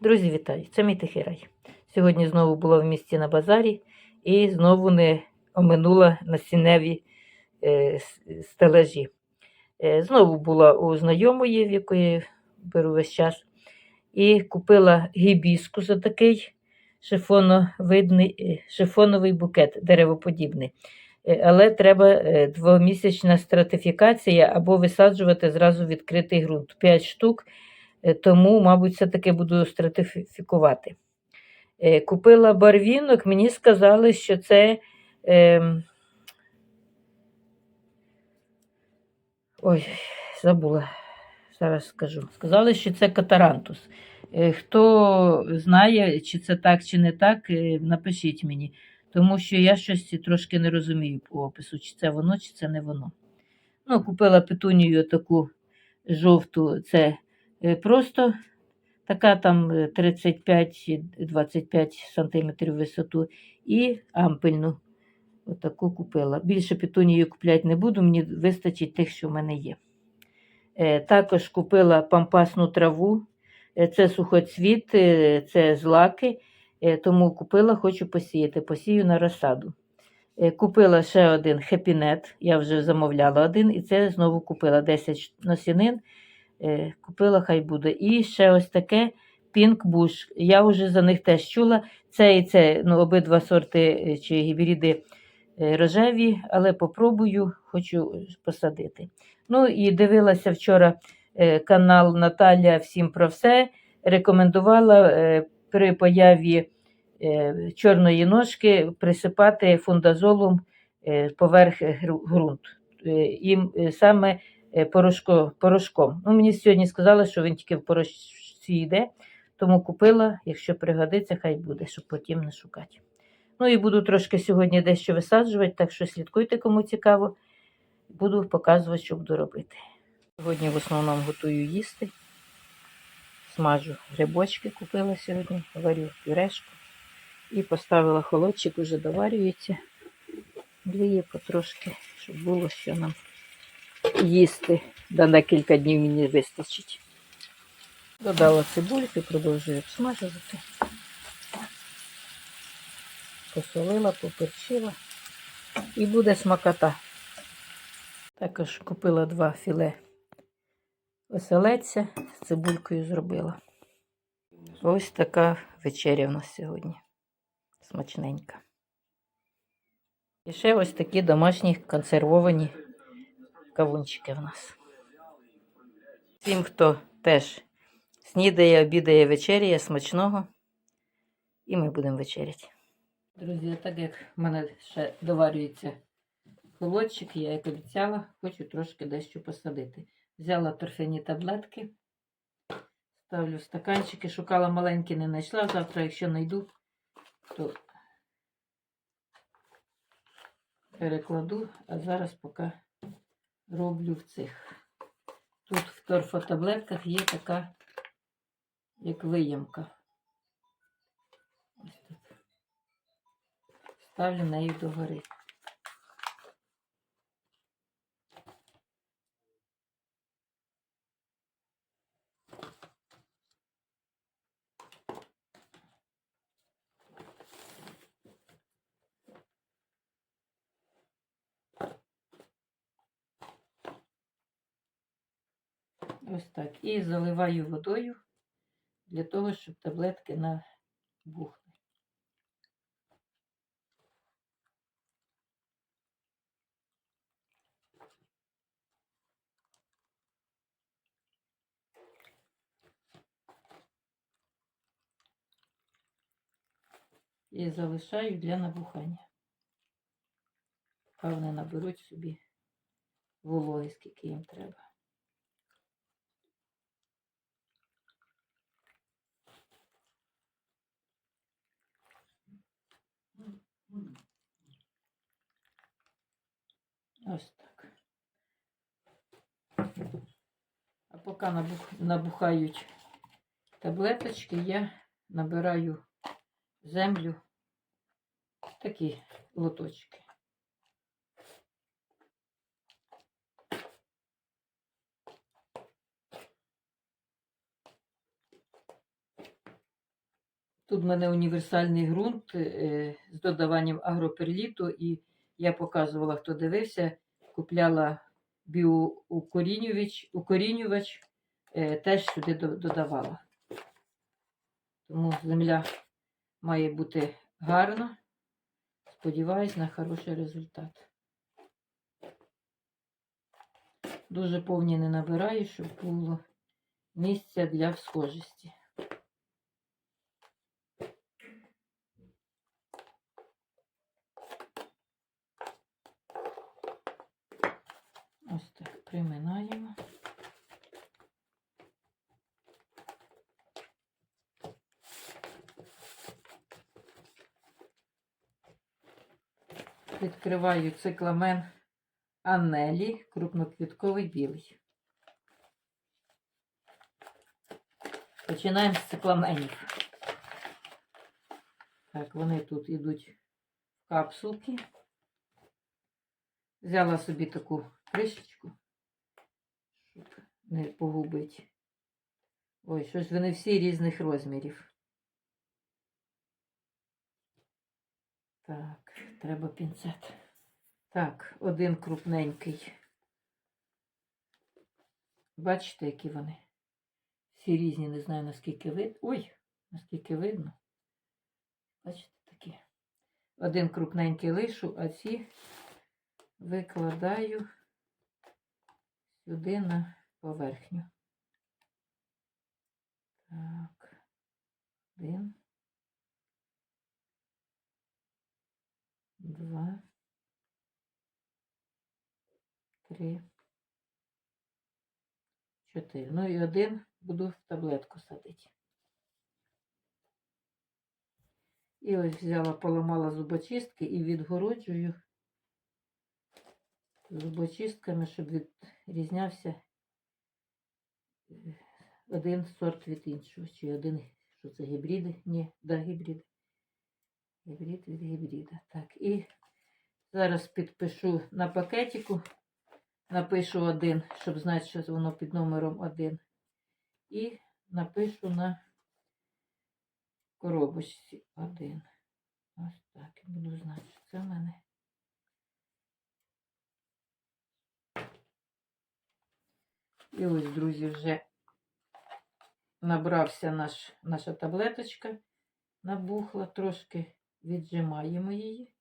Друзі, вітаю! Це мій тихий рай. Сьогодні знову була в місті на базарі і знову не оминула насінневі е, с- стелажі. Е, знову була у знайомої, в якої беру весь час, і купила гібіску за такий шифоновидний, е, шифоновий букет, деревоподібний. Е, Але треба е, двомісячна стратифікація або висаджувати зразу відкритий ґрунт. 5 штук Е, тому, мабуть, все-таки буду стратифікувати. Е, Купила барвінок, мені сказали, що це. Е, ой, забула, зараз скажу. Сказали, що це катарантус. Е, Хто знає, чи це так, чи не так, е, напишіть мені, тому що я щось трошки не розумію по опису, чи це воно, чи це не воно. Ну, купила петунію таку жовту, це Е, Просто така там е, 35-25 см висоту і ампельну. Отаку купила. Більше петунію купляти не буду, мені вистачить тих, що в мене є. Е, Також купила пампасну траву. Е, Це сухоцвіт, е, це злаки, е, тому купила, хочу посіяти. Посію на розсаду. Е, Купила ще один хепінет, я вже замовляла один, і це знову купила 10 ш- насінин. Е, Купила, хай буде. І ще ось таке Pink Bush. Я вже за них теж чула. Це і це, ну, обидва сорти е, чи гібриди е, рожеві, але попробую, хочу е, посадити. Ну і дивилася вчора е, канал Наталя Всім про все. Рекомендувала е, при появі е, чорної ножки присипати фундазолом е, поверх гру- ґрунт. Е, І е, саме е, порошко, порошком. Ну, мені сьогодні сказали, що він тільки в порошці йде, тому купила, якщо пригодиться, хай буде, щоб потім не шукати. Ну і буду трошки сьогодні дещо висаджувати, так що слідкуйте, кому цікаво. Буду показувати, що буду робити. Сьогодні в основному готую їсти. Смажу грибочки, купила сьогодні, варю пюрешку. І поставила холодчик, уже доварюється. Двіє потрошки, щоб було що нам їсти. Да на кілька днів мені вистачить. Додала цибульки, продовжую обсмажувати. Посолила, поперчила. І буде смакота. Також купила два філе оселедця, з цибулькою зробила. Ось така вечеря в нас сьогодні. Смачненька. І ще ось такі домашні консервовані кавунчики в нас. Всім, хто теж снідає, обідає, вечеряє, смачного. І ми будемо вечеряти. Друзі, так як в мене ще доварюється холодчик, я як обіцяла, хочу трошки дещо посадити. Взяла торфяні таблетки, ставлю стаканчики, шукала маленькі, не знайшла. Завтра, якщо знайду, то перекладу, а зараз поки роблю в цих. Тут в торфотаблетках є така, як виємка. Ось тут. Ставлю нею догори. Ось так. І заливаю водою для того, щоб таблетки набухли. І залишаю для набухання. Вони наберуть собі вологи, скільки їм треба. Ось так. А поки набух... набухають таблеточки, я набираю землю такі лоточки. Тут в мене універсальний ґрунт е, з додаванням агроперліту, і я показувала, хто дивився, купляла біоукорінювач, укорінювач, е, теж сюди додавала. Тому земля має бути гарна. Сподіваюсь на хороший результат. Дуже повні не набираю, щоб було місця для всхожості. Ось так приминаємо. Відкриваю цикламен Анелі, крупноквітковий білий. Починаємо з цикламенів. Так, вони тут йдуть в капсулки. Взяла собі таку кришечку, не погубити. Ой, щось вони всі різних розмірів. Так, треба пінцет. Так, один крупненький. Бачите, які вони? Всі різні, не знаю, наскільки видно. Ой, наскільки видно. Бачите, такі. Один крупненький лишу, а ці викладаю сюди на поверхню. Так, один. Два. Три. Чотири. Ну і один буду в таблетку садити. І ось взяла, поламала зубочистки і відгороджую зубочистками, щоб відрізнявся один сорт від іншого. Чи один, що це гібриди? Ні, да, гібриди. Гібрид від гібрида. Так, і зараз підпишу на пакетику, напишу один, щоб знати, що воно під номером один. І напишу на коробочці один. Ось так. І буду знати, що це в мене. І ось, друзі, вже набрався наш, наша таблеточка, набухла, трошки віджимаємо її.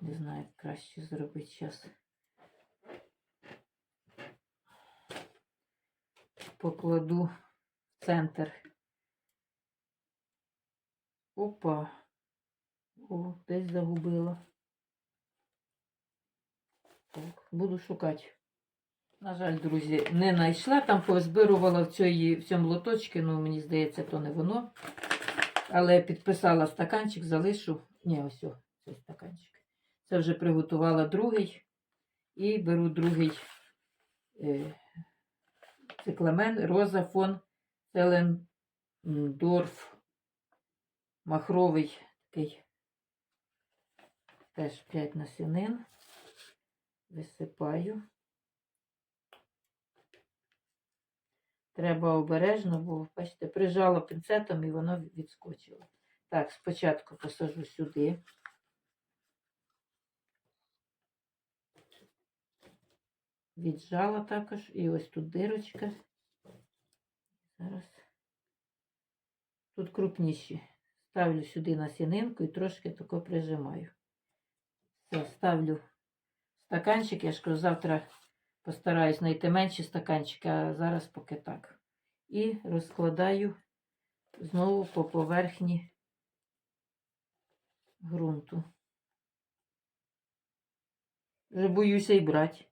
Не знаю, як краще зробити зараз. Покладу в центр. Опа. О, десь загубила. Так, буду шукати. На жаль, друзі, не знайшла. Там позбирувала в, цій, в цьому лоточці, ну, мені здається, то не воно. Але підписала стаканчик, залишу. Ні, ось о, цей стаканчик. Це вже приготувала другий. І беру другий е, цикламен, роза фон Целендорф. Махровий такий. Теж 5 насінин. Висипаю. Треба обережно, бо, бачите, прижала пінцетом і воно відскочило. Так, спочатку посажу сюди. Віджала також. І ось тут дирочка. Зараз. Тут крупніші. Ставлю сюди насінинку і трошки тако прижимаю. Все, ставлю стаканчик. Я ж кажу, завтра постараюсь знайти менші стаканчики, а зараз поки так. І розкладаю знову по поверхні ґрунту. Вже боюся і брати.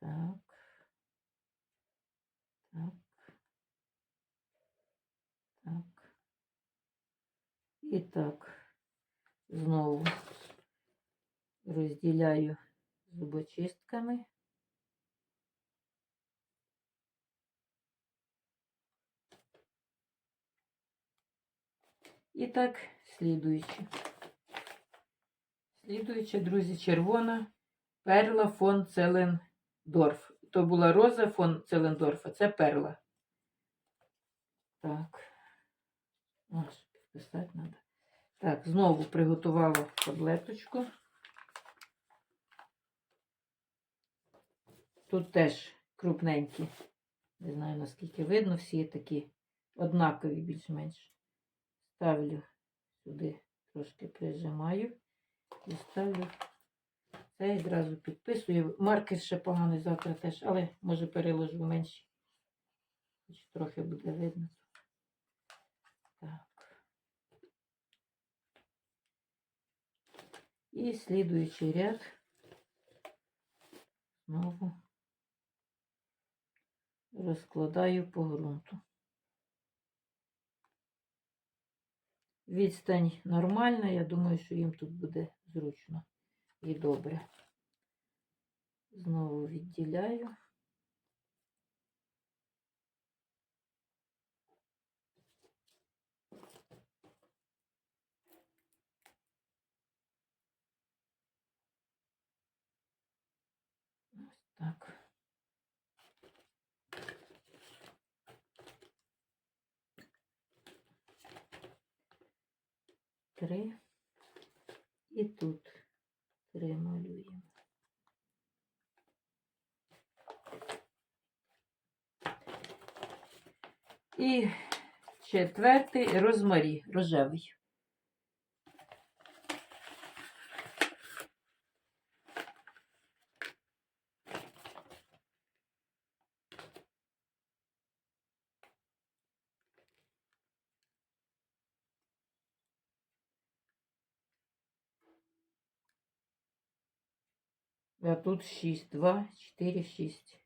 Так. Так. Так. І так. Знову розділяю зубочистками. І так, слідуючи. Слідуюча, друзі, червона перла фон Целендорф. то була роза фон Целендорфа, це перла. Так. Аж підписати треба. Так, знову приготувала таблеточку. Тут теж крупненькі. Не знаю, наскільки видно, всі такі однакові більш-менш. Ставлю сюди, трошки прижимаю і ставлю. Це і одразу підписую. Маркер ще поганий завтра теж, але може переложу менші. Хоч трохи буде видно. Так. І слідуючий ряд. Знову розкладаю по ґрунту. Відстань нормальна, я думаю, що їм тут буде зручно і добре. Знову відділяю. Три і тут 3 малюємо. І четвертий розмарі рожевий. А тут 6, 2, 4, 6.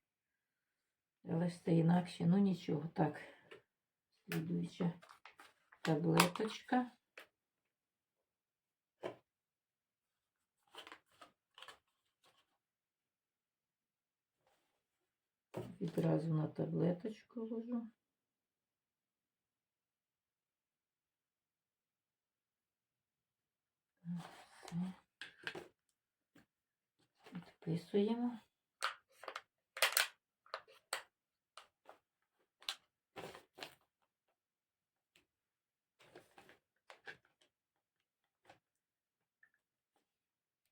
Але інакше, ну нічого. Так, слідуюча таблеточка. Відразу на таблеточку ложу. Все. Підписуємо.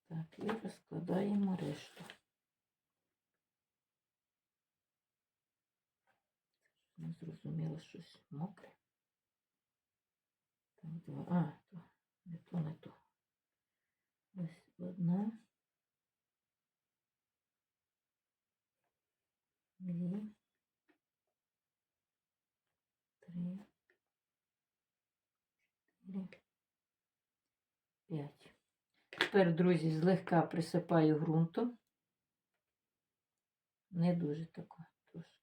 Так, і розкладаємо решту. Не зрозуміло щось мокре. Так, два. А, то не то, не то. Ось одна. Дві. Три. Чотири. П'ять. Тепер, друзі, злегка присипаю ґрунтом. Не дуже тако трошки.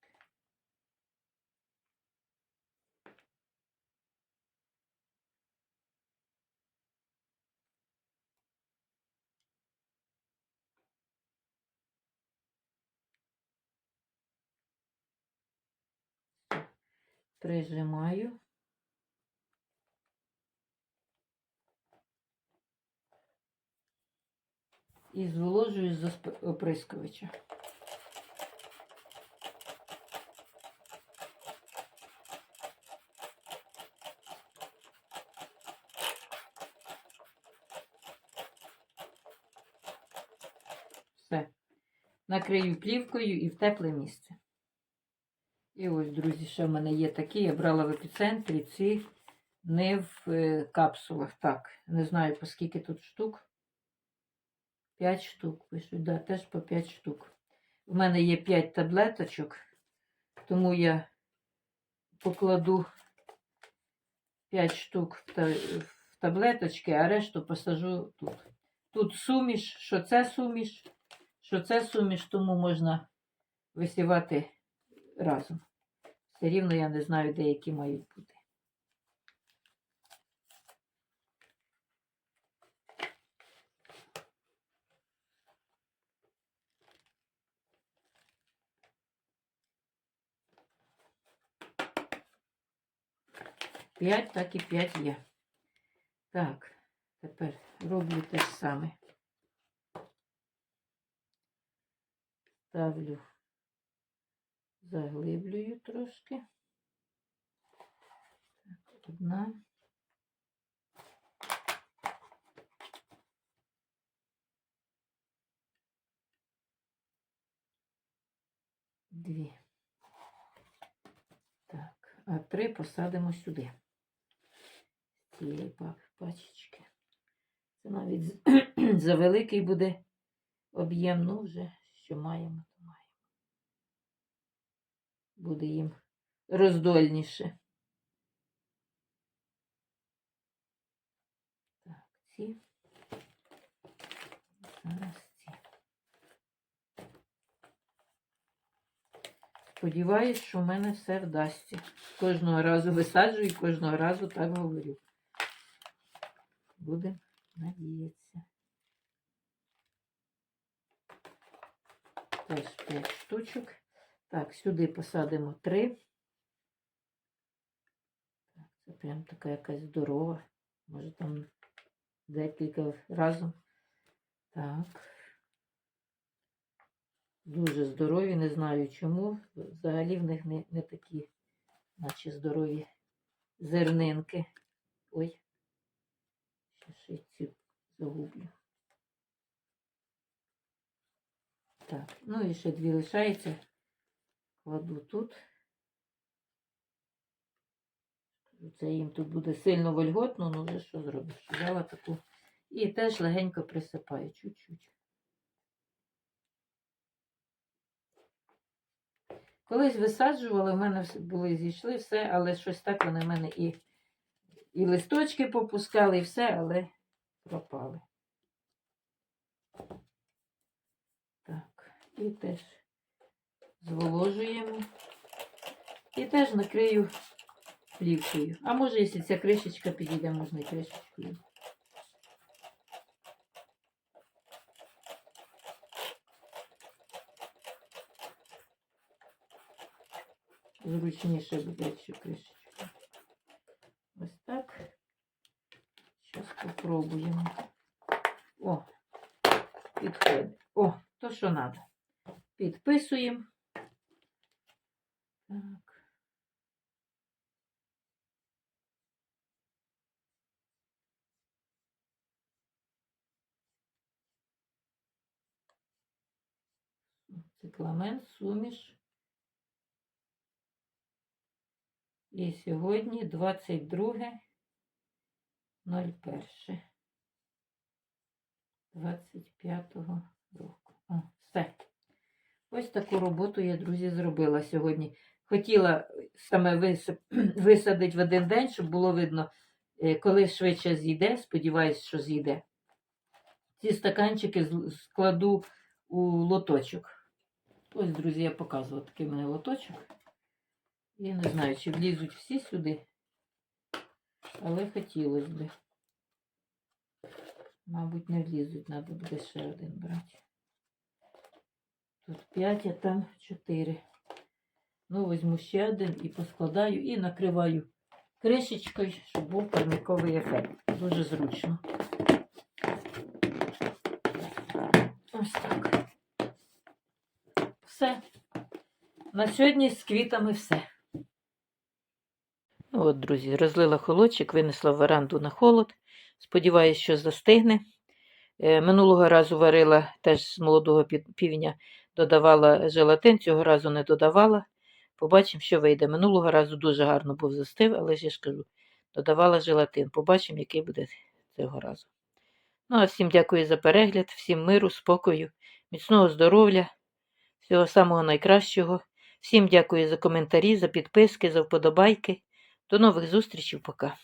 Прижимаю. І зволожую з оприскувача. Все. Накрию плівкою і в тепле місце. І ось, друзі, ще в мене є такі. Я брала в епіцентрі ці не в е, капсулах. Так, не знаю, по скільки тут штук. 5 штук пишуть, да, теж по 5 штук. У мене є 5 таблеточок, тому я покладу 5 штук в таблеточки, а решту посажу тут. Тут суміш, що це суміш, що це суміш, тому можна висівати разом. Все рівно я не знаю, де які мають бути. П'ять, так і п'ять є. Так, тепер роблю те ж саме. Ставлю заглиблюю трошки. Так, одна. Дві. Так, а три посадимо сюди. З цієї па- пачечки. Це навіть за великий буде об'єм, ну вже що маємо. Буде їм роздольніше. Так, ці. Зараз ці. Сподіваюсь, що в мене все вдасться. Кожного разу висаджую і кожного разу так говорю. Будемо надіятися. Теж 5 штучок. Так, сюди посадимо 3. Так, це прям така якась здорова. Може там декілька разом. Так. Дуже здорові, не знаю чому. Взагалі в них не, не такі, наче здорові зернинки. Ой, ще шийці загублю. Так, ну і ще дві лишається. Кладу тут. Це їм тут буде сильно вольготно, ну вже що зробиш? Взяла таку. І теж легенько присипаю чуть-чуть. Колись висаджували, в мене були зійшли все, але щось так вони в мене і, і листочки попускали, і все, але пропали. Так, і теж зволожуємо. І теж накрию плівкою. А може, якщо ця кришечка підійде, можна і кришечкою. Зручніше буде, якщо кришечка. Ось так. Зараз спробуємо. О, підходить. О, то, що треба. Підписуємо. Так. Цикламен, суміш. І сьогодні 22.01. 25-го року. О, все. Ось таку роботу я, друзі, зробила сьогодні. Хотіла саме висадити в один день, щоб було видно, е, коли швидше зійде. Сподіваюсь, що зійде. Ці стаканчики складу у лоточок. Ось, друзі, я показувала такий мене лоточок. Я не знаю, чи влізуть всі сюди, але хотілося б. Мабуть, не влізуть, треба буде ще один брати. Тут 5, а там 4. Ну, візьму ще один і поскладаю, і накриваю кришечкою, щоб був парниковий ефект. Дуже зручно. Ось так. Все. На сьогодні з квітами все. Ну от, друзі, розлила холодчик, винесла в веранду на холод. Сподіваюсь, що застигне. Е, Минулого разу варила теж з молодого півня, додавала желатин, цього разу не додавала. Побачимо, що вийде. Минулого разу дуже гарно був застив, але ж я ж кажу, додавала желатин. Побачимо, який буде цього разу. Ну, а всім дякую за перегляд, всім миру, спокою, міцного здоров'я, всього самого найкращого. Всім дякую за коментарі, за підписки, за вподобайки. До нових зустрічей, пока.